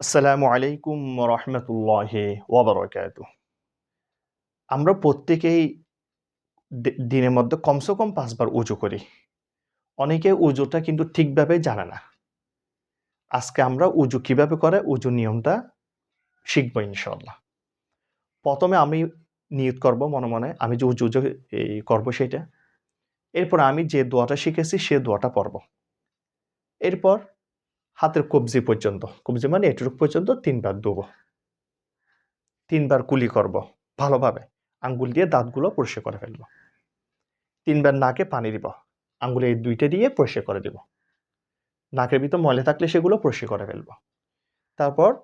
আসসালামু আলাইকুম রহমতুল্লাহি ওবরাকাতু আমরা প্রত্যেকেই দিনের মধ্যে কমসে কম পাঁচবার উজু করি। অনেকে উজুটা কিন্তু ঠিকভাবে জানে না। আজকে আমরা উজু কীভাবে করে, উজু নিয়মটা শিখব ইনশাল্লাহ প্রথমে আমি নিয়ত করব মনে মনে, আমি যে উজু করব সেটা। এরপর আমি যে দোয়াটা শিখেছি, সে দোয়াটা পড়ব। এরপর হাতের কবজি পর্যন্ত। কবজি মানে এটুকু পর্যন্ত তিনবার দেবো। তিনবার কুলি করব, ভালোভাবে। আঙ্গুল দিয়ে দাঁতগুলো পরিষ্কার করে ফেলব। তিনবার নাকে পানি দিব। আঙ্গুলে এই দুইটা দিয়ে পরিষ্কার করে দিব। নাকের ভিতর ময়লা থাকলে সেগুলো পরিষ্কার করে ফেলব। তারপর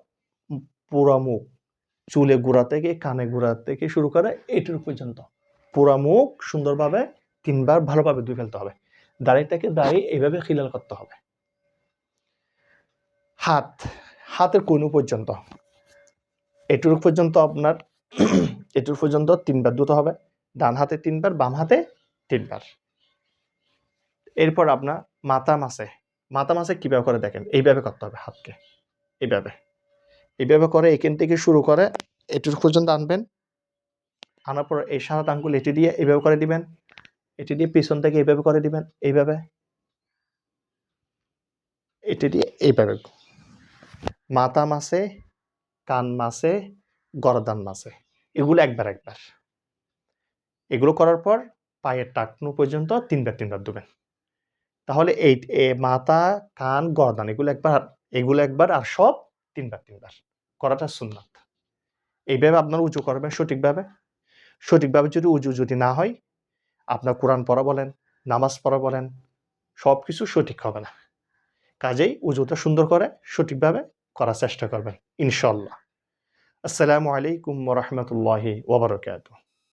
পুরা মুখ, চুলে গোড়া থেকে, কানে গোড়া থেকে শুরু করে এটুকু পর্যন্ত। পুরা মুখ সুন্দরভাবে তিনবার ভালোভাবে ধুয়ে ফেলতে হবে। দাড়িটাকে দাঁড়িয়ে এইভাবে খিলাল করতে হবে। হাত, হাতের কনু পর্যন্ত। এটুকু পর্যন্ত আপনার এটুকু পর্যন্ত তিনবার ধুতে হবে। ডান হাতে তিনবার, বাম হাতে তিনবার। এরপর আপনার মাথা মাসে মাথা মাসে কীভাবে করে দেখেন? এইভাবে করতে হবে হাতকে, এইভাবে। এইভাবে করে এখান থেকে শুরু করে এটুকু পর্যন্ত আনবেন। আনার পর এই সাত আঙ্গুল এটি দিয়ে এইভাবে করে দিবেন। এটি দিয়ে পিছন থেকে এইভাবে করে দিবেন, এইভাবে। এটি দিয়ে এইভাবে মাথা মাসে কান মাসে গরদান মাসে এগুলো একবার একবার। এগুলো করার পর পায়ের টাকনু পর্যন্ত তিনবার তিনবার দেবেন তাহলে এই মাথা, কান, গরদান এগুলো একবার এগুলো একবার আর সব তিনবার তিনবার। করাটা সুন্নাত। এইভাবে আপনার উঁচু করবেন সঠিকভাবে। সঠিকভাবে যদি উঁচু যদি না হয়, আপনার কোরআন পড়া বলেন, নামাজ পড়া বলেন সব কিছু সঠিক হবে না। কাজেই উজুটা সুন্দর করে সঠিকভাবে করার চেষ্টা করবেন ইনশাল্লাহ আসসালামু আলাইকুম রহমতুল্লাহি ওবরকাত